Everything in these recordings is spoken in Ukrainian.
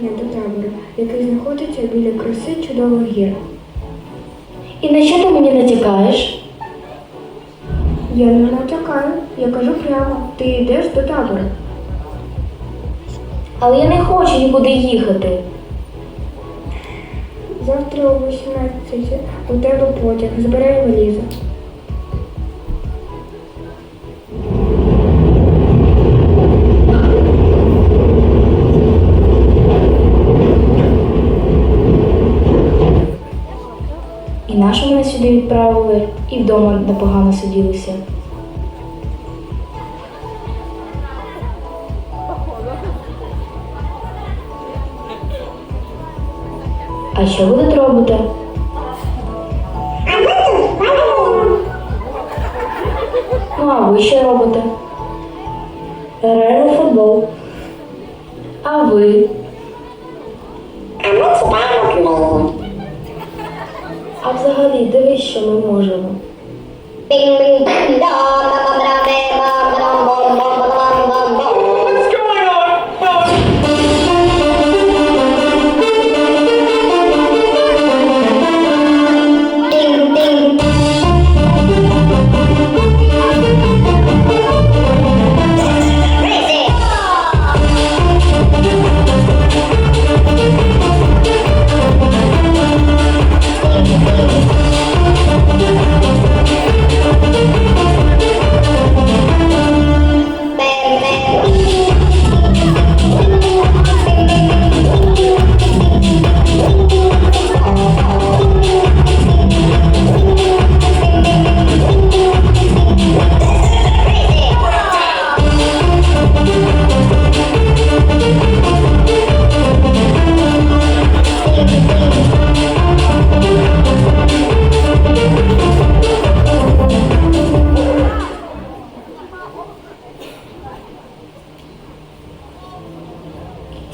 для до табору, який знаходиться біля краси чудових гір. І на що ти мені натякаєш? Я не натякаю, я кажу прямо, ти йдеш до табору. Але я не хочу нікуди їхати. Завтра о 18 у тебе потяг, збирай валізу. Нащо мене сюди відправили, і вдома непогано сиділися. А що ви тут робите? Ну, а ви що робите? Граємо футбол. А ви? Дивись, що ми можемо.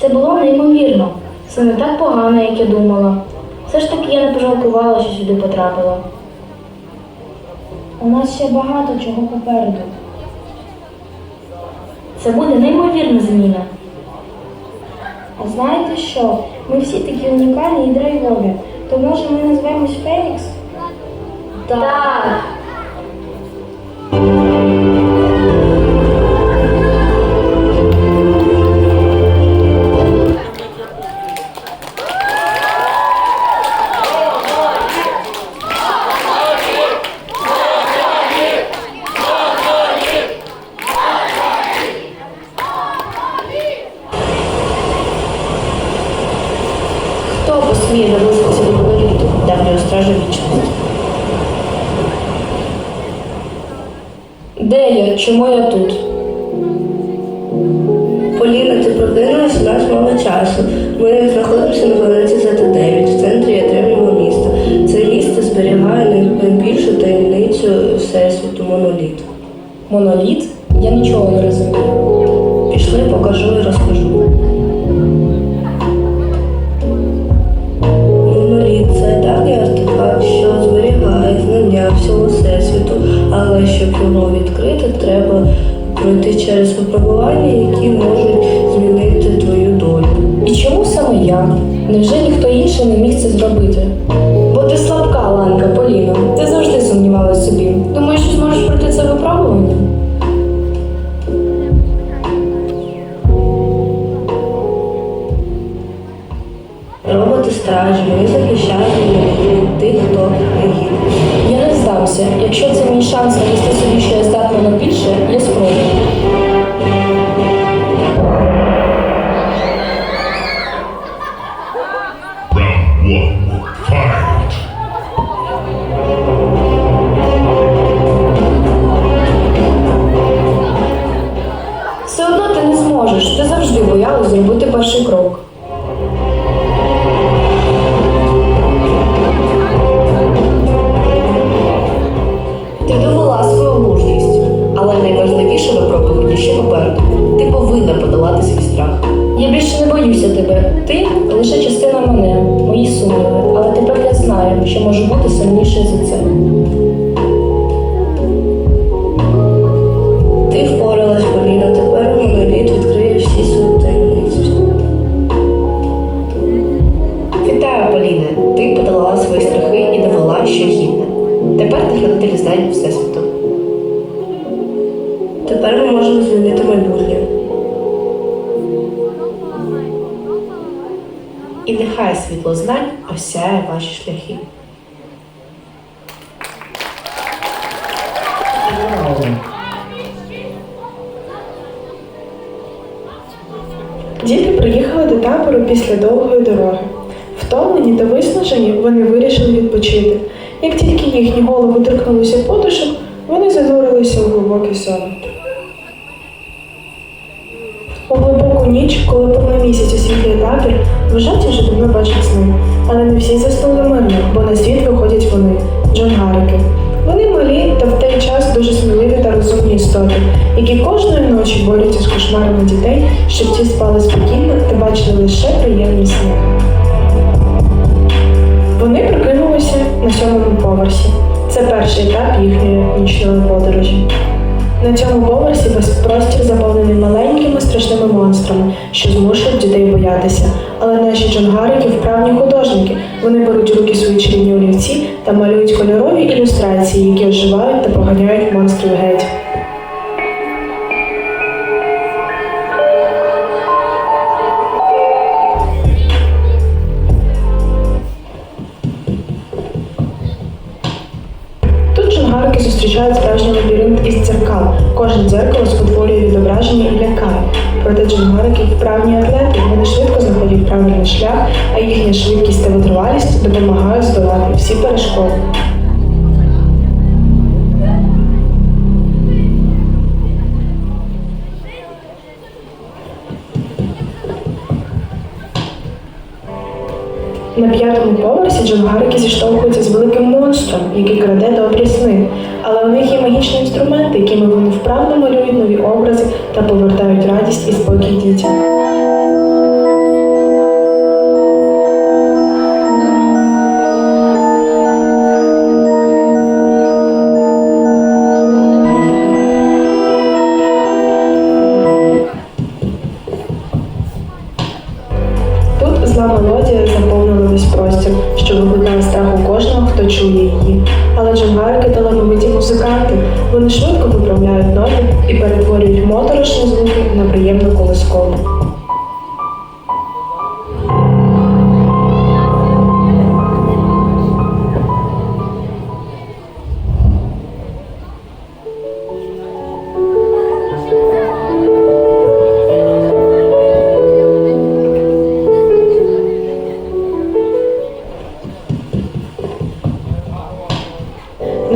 Це було неймовірно. Це не так погано, як я думала. Все ж таки я не пожалкувала, що сюди потрапила. У нас ще багато чого попереду. Це буде неймовірна зміна. А знаєте що? Ми всі такі унікальні і драйвові. То може ми назвемось Фенікс? Так. Чому я тут? Поліна, ти прокинулась, у нас мало часу. Ми знаходимося на планеті ЗТ-9, в центрі древнього міста. Це місто зберігає найбільшу таємницю Всесвіту моноліт. Моноліт? Щоб його відкрити, треба пройти через випробування, які можуть змінити твою долю. І чому саме я? Невже ніхто інший не міг це зробити? Бо ти слабка, Ланка, Поліна. Ти завжди сумнівалась в собі. Думаєш, що зможеш пройти це випробування? Роботи стражі, вони захищають від тих, хто. Я. Якщо це мій шанс довести собі, що я здатна на більше, я спробую. Тепер ти хранитель знань Всесвіту. Тепер ми можемо змінити майбутнє. І нехай світло знань осяє ваші шляхи. Діти приїхали до табору після довгої дороги. Втомлені та виснажені вони вирішили відпочити. Як тільки їхні голови торкнулися подушок, вони занурилися у глибокий сон. У глибоку ніч, коли повний місяць освітлює табір, вважаті вже давно бачать сни. Але не всі заснули мирно, бо на світ виходять вони джонгарики. Вони малі та в той час дуже сміливі та розумні істоти, які кожної ночі борються з кошмарами дітей, щоб ті спали спокійно та бачили лише приємні сни. На сьомому поверсі. Це перший етап їхньої нічної подорожі. На цьому поверсі весь простір заповнений маленькими страшними монстрами, що змушують дітей боятися. Але наші джунгарики вправні художники. Вони беруть руки свої чарівні олівці та малюють кольорові ілюстрації, які оживають та поганяють монстрів геть. Тут зустрічають справжній лабіринт із дзеркал. Кожен дзеркало спотворює відображення і лякає. Проте джунгарики вправні атлети, вони швидко знаходять правильний шлях, а їхня швидкість та витривалість допомагають здолати всі перешкоди. На п'ятому поверсі джунгарики зіштовхуються з великим монстром, який краде добрі сни. Але у них є магічні інструменти, якими вони вправно малюють нові образи та повертають радість і спокій дітям. кожного,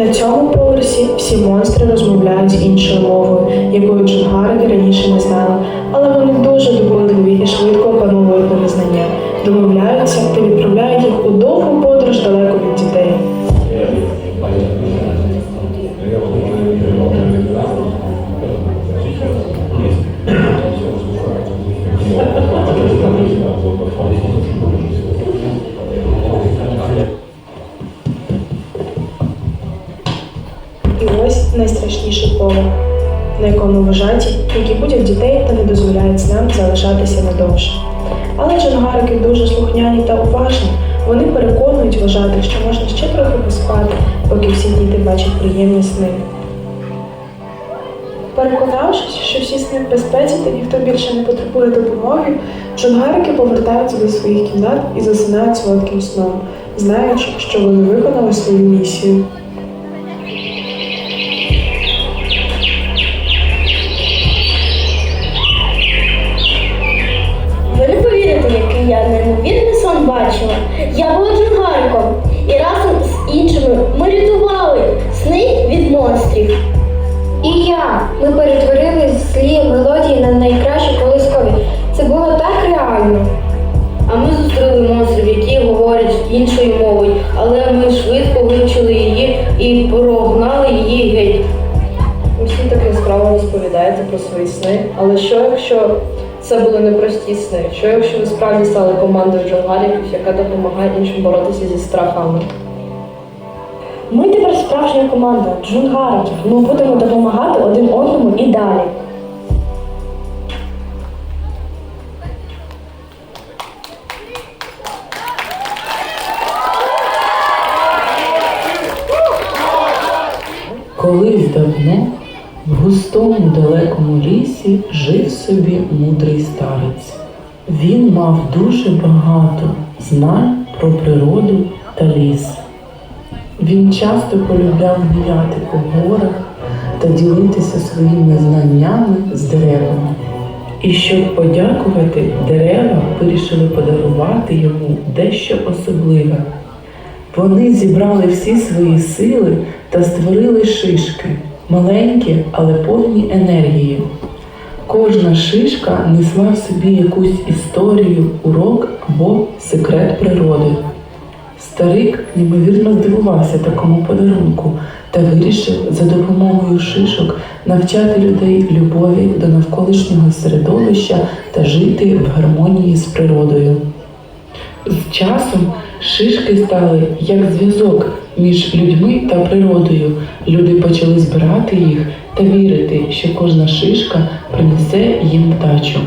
На цьому поверсі всі монстри розмовляють іншою мовою, якою джунгарики раніше не знали, але вони дуже допомогливі і швидко опановують незнання, домовляються та відправляють їх у довгу подорож далеко від ось найстрашніший на якому вважаті, які будять дітей та не дозволяють нам залишатися надовше. Але джунгарики дуже слухняні та уважні. Вони переконують вважати, що можна ще трохи поспати, поки всі діти бачать приємні сни. Переконавшись, що всі сни в безпеці та ніхто більше не потребує допомоги, джунгарики повертаються до своїх кімнат і засинають солодким сном, знаючи, що вони виконали свою місію. Ми перетворили злі мелодії на найкращі колискові. Це було так реально. А ми зустріли монстрів, які говорять іншою мовою, але ми швидко вивчили її і прогнали її геть. Усі так яскраво розповідаєте про свої сни, але що якщо це були непрості сни? Що якщо ви справді стали командою джунгарів, яка допомагає іншим боротися зі страхами? Ми тепер справжня команда джунгариків. Ми будемо допомагати один одному і далі. Колись давно в густому далекому лісі жив собі мудрий старець. Він мав дуже багато знань про природу та ліс. Він часто полюбляв гуляти по горах та ділитися своїми знаннями з деревами. І щоб подякувати, дерева вирішили подарувати йому дещо особливе. Вони зібрали всі свої сили та створили шишки, маленькі, але повні енергії. Кожна шишка несла в собі якусь історію, урок або секрет природи. Старик неймовірно здивувався такому подарунку та вирішив за допомогою шишок навчати людей любові до навколишнього середовища та жити в гармонії з природою. З часом шишки стали як зв'язок між людьми та природою. Люди почали збирати їх та вірити, що кожна шишка принесе їм вдачу.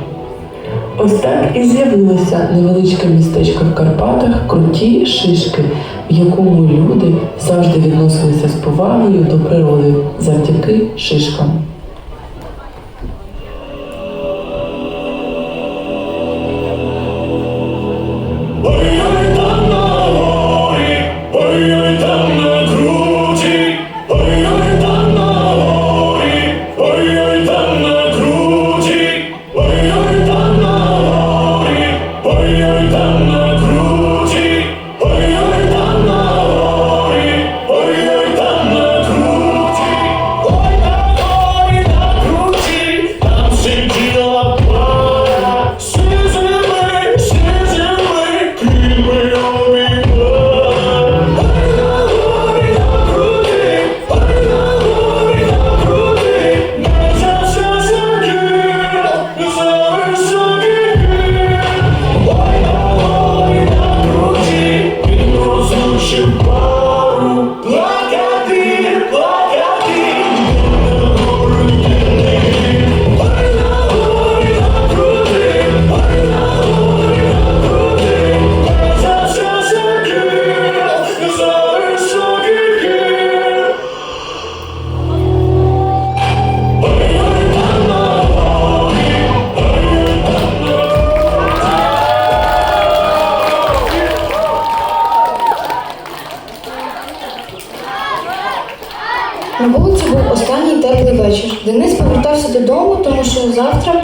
Ось так і з'явилося невеличке містечко в Карпатах круті шишки, в якому люди завжди відносилися з повагою до природи завдяки шишкам.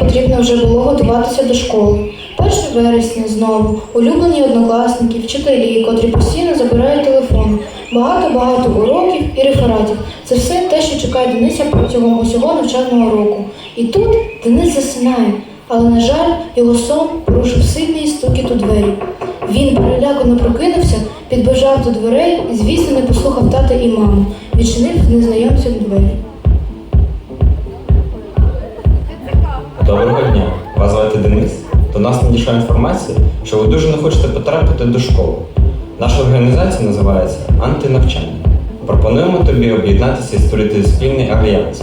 Потрібно вже було готуватися до школи. 1 вересня знову улюблені однокласники, вчителі, котрі постійно забирають телефон. Багато-багато уроків і рефератів. Це все те, що чекає Дениса протягом усього навчального року. І тут Денис засинає, але, на жаль, його сон порушив сильний стукіт у двері. Він перелякано прокинувся, підбежав до дверей і, звісно, не послухав тата і маму. Відчинив незнайомцям двері. Доброго дня, вас звати Денис. До нас надійшла інформація, що ви дуже не хочете потрапити до школи. Наша організація називається Антинавчання. Пропонуємо тобі об'єднатися і створити спільний альянс.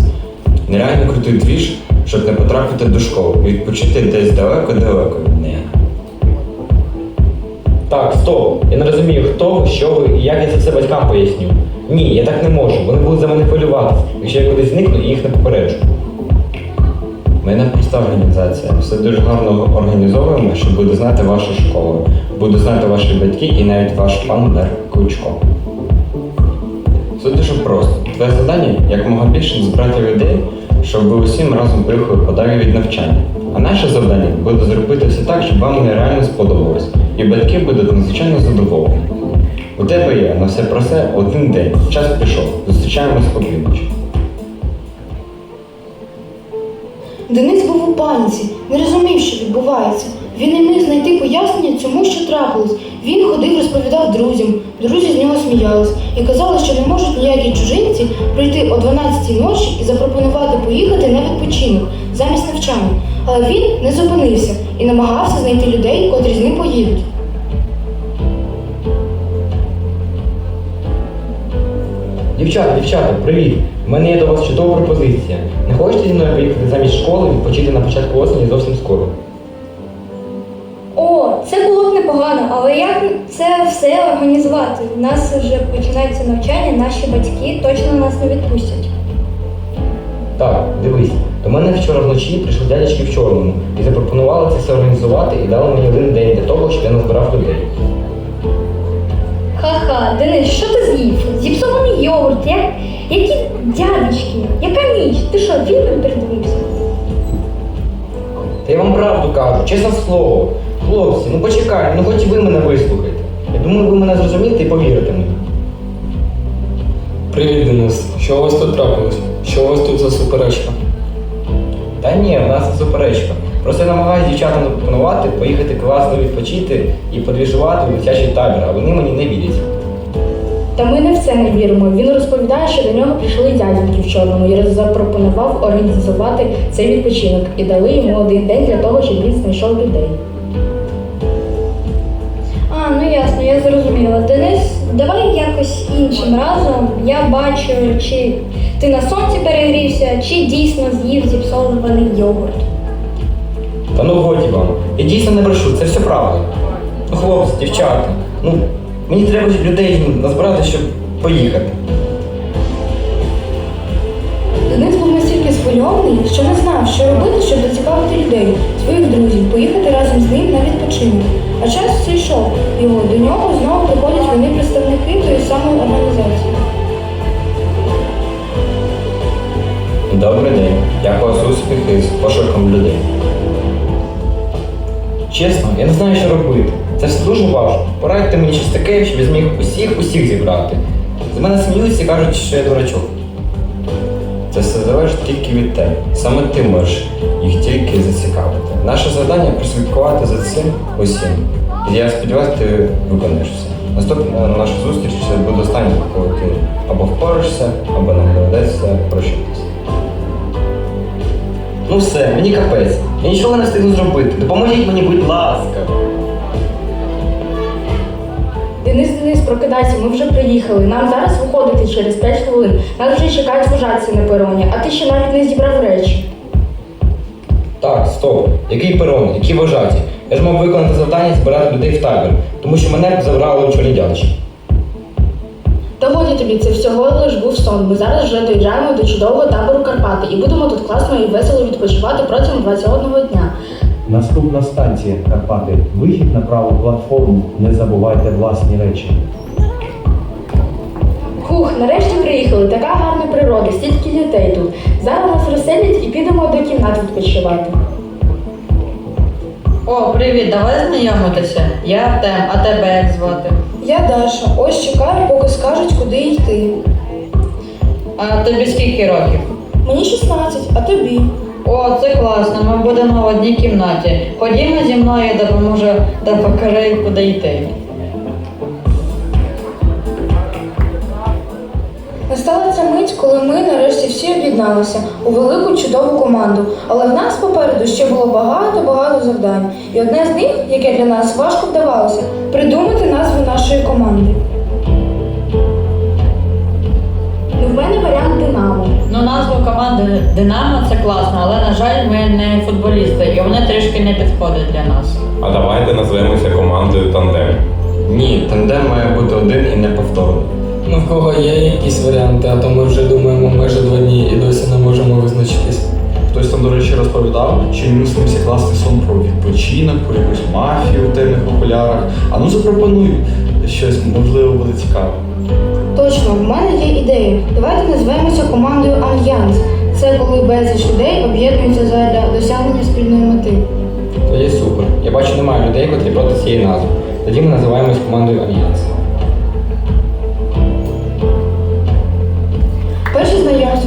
Нереально крутий двіж, щоб не потрапити до школи і відпочити десь далеко-далеко від неї. Так, стоп. Я не розумію, хто що ви і як я це все батькам поясню. Ні, я так не можу. Вони будуть за мене хвилюватися, якщо я кудись зникну і їх не попереджу. Ми не проста організація. Все дуже гарно організовуємо, що буде знати ваша школа, буде знати ваші батьки і навіть ваш пан Мер Кличко. Все дуже просто. Твоє завдання якомога більше збирати людей, щоб ви усім разом поїхали подалі від навчання. А наше завдання буде зробити все так, щоб вам нереально сподобалось, і батьки будуть надзвичайно задоволені. У тебе є на все про все один день. Час пішов. Зустрічаємось опівночі. Денис був у паніці, не розумів, що відбувається. Він не міг знайти пояснення цьому, що трапилось. Він ходив, розповідав друзям. Друзі з нього сміялись і казали, що не можуть ніякі чужинці прийти о 12-й ночі і запропонувати поїхати на відпочинок замість навчання. Але він не зупинився і намагався знайти людей, котрі з ним поїдуть. Дівчата, дівчата, привіт! У мене є до вас чудова пропозиція. Не хочете зі мною поїхати замість школи відпочити на початку осені зовсім скоро? О, це було б непогано, але як це все організувати? У нас вже починається навчання, наші батьки точно нас не відпустять. Так, дивись, До мене вчора вночі прийшли дядечки в чорному і запропонували це все організувати і дали мені один день для того, щоб я назбирав людей. Ха-ха, Денис, що ти з'їв? Зіпсований йогурт, як, які дядечки, яка ніч? Ти що, фільм передивився? Та я вам правду кажу, чесне слово. Хлопці, ну почекайте, ну хоч і ви мене вислухайте. Я думаю, ви мене зрозумієте і повірите мені. Привіт, Денис. Що у вас тут трапилось? Що у вас тут за суперечка? Та ні, в нас не суперечка. Просто я намагаюся дівчатам запропонувати поїхати класно відпочити і подвіжувати в дитячий табір, а вони мені не вірять. Та ми не в це не віримо. Він розповідає, що до нього прийшли дядьки в чорному і запропонував організувати цей відпочинок і дали йому один день для того, щоб він знайшов людей. А, ну ясно, я зрозуміла. Денис, давай якось іншим разом. Я бачу, чи ти на сонці перегрівся, чи дійсно з'їв зіпсований йогурт. Та ну годі вам. Я дійсно не брешу, це все правда. Ну, хлопці, дівчата, ну мені треба людей назбирати, щоб поїхати. Денис був настільки схвильований, що не знав, що робити, щоб зацікавити людей, своїх друзів, поїхати разом з ним на відпочинок. А час все йшов його. До нього знову приходять вони представники тої самої організації. Добрий день. Як у вас успіхи з пошуком людей? Чесно, я не знаю, що робити. Це все дуже важко. Порадьте мені щось таке, щоб я зміг усіх усіх зібрати. З мене сміються і кажуть, що я дурачок. Це все залежить тільки від тебе. Саме ти можеш їх тільки зацікавити. Наше завдання прослідкувати за цим усім. І я сподіваюся, ти виконаєш все. Наступна наша зустріч це буде остання, коли ти або впораєшся, або нам доведеться прощатися. Ну все, мені капець. Я нічого не встигну зробити. Допоможіть мені, будь ласка. Денис, Денис, прокидайся, ми вже приїхали. Нам зараз виходити через 5 хвилин. Нас вже чекають вожатці на пероні, а ти ще навіть не зібрав речі. Так, стоп. Який перон, які вожаті? Я ж мав виконати завдання збирати людей в табір, тому що мене забрали у чорні дядечки. Та годі тобі, це всього лиш був сон. Ми зараз вже доїжджаємо до чудового табору Карпати і будемо тут класно і весело відпочивати протягом 21 дня. Наступна станція Карпати. Вихід на праву платформу. Не забувайте власні речі. Хух, нарешті приїхали. Така гарна природа, стільки дітей тут. Зараз нас розселять і підемо до кімнат відпочивати. О, привіт, давай знайомитися. Я Артем, а тебе як звати? Я Даша. Ось чекаю, поки скажуть, куди йти. А тобі скільки років? Мені 16, а тобі? О, це класно, ми будемо в одній кімнаті. Ходімо зі мною, допоможе та покажи, куди йти. Настала ця мить, коли ми нарешті всі об'єдналися у велику чудову команду. Але в нас попереду ще було багато-багато завдань. І одне з них, яке для нас важко вдавалося, придумати назву нашої команди. Ну, в мене варіант Динамо. Ну, назва команди Динамо це класно, але на жаль, ми не футболісти, і вони трішки не підходять для нас. А давайте назвемося командою Тандем. Ні, тандем має бути один і неповторний. Ну в кого є якісь варіанти, а то ми вже думаємо майже два дні і досі не можемо визначитись. Хтось там, до речі, розповідав, що йому снився класний сон про відпочинок, про якусь мафію в темних окулярах. А ну запропонуй щось, можливо, буде цікаво. Точно, в мене є ідея. Давайте назвемося командою Альянс. Це коли безліч людей об'єднуються задля досягнення спільної мети. Тоді супер. Я бачу, немає людей, котрі проти цієї назви. Тоді ми називаємось командою Альянс.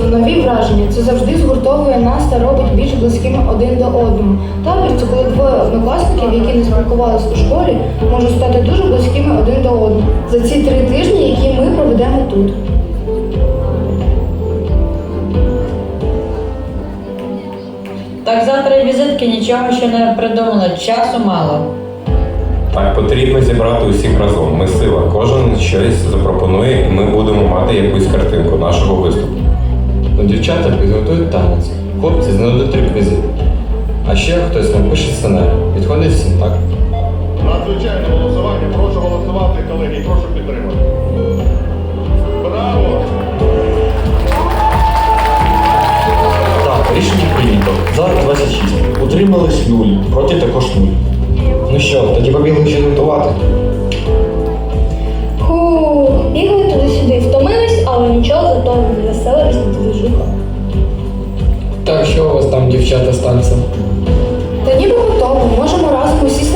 Нові враження це завжди згуртовує нас та робить більш близькими один до одного. Табір це коли двоє однокласників, які не спілкувалися у школі, можуть стати дуже близькими один до одного за ці три тижні, які ми проведемо тут. Так завтра візитки нічого ще не придумали, часу мало. Так потрібно зібрати усіх разом. Ми сила. Кожен щось запропонує, і ми будемо мати якусь картинку нашого виступу. Ну, дівчата підготують танець, хлопці знайдуть реквізити. А ще хтось напише сценарій. Підходить синтак. Надзвичайне голосування. Прошу голосувати, колеги, прошу підтримати. Браво! Так, рішення прийнято. За 26. Утримались 0. Проти також 0. Ну що, тоді побігли ще готувати? Фу, бігли туди-сюди, втомили але нічого, зато веселились на движуха. Так, що у вас там, дівчата, з танцем? Та ніби готово, можемо разом усісти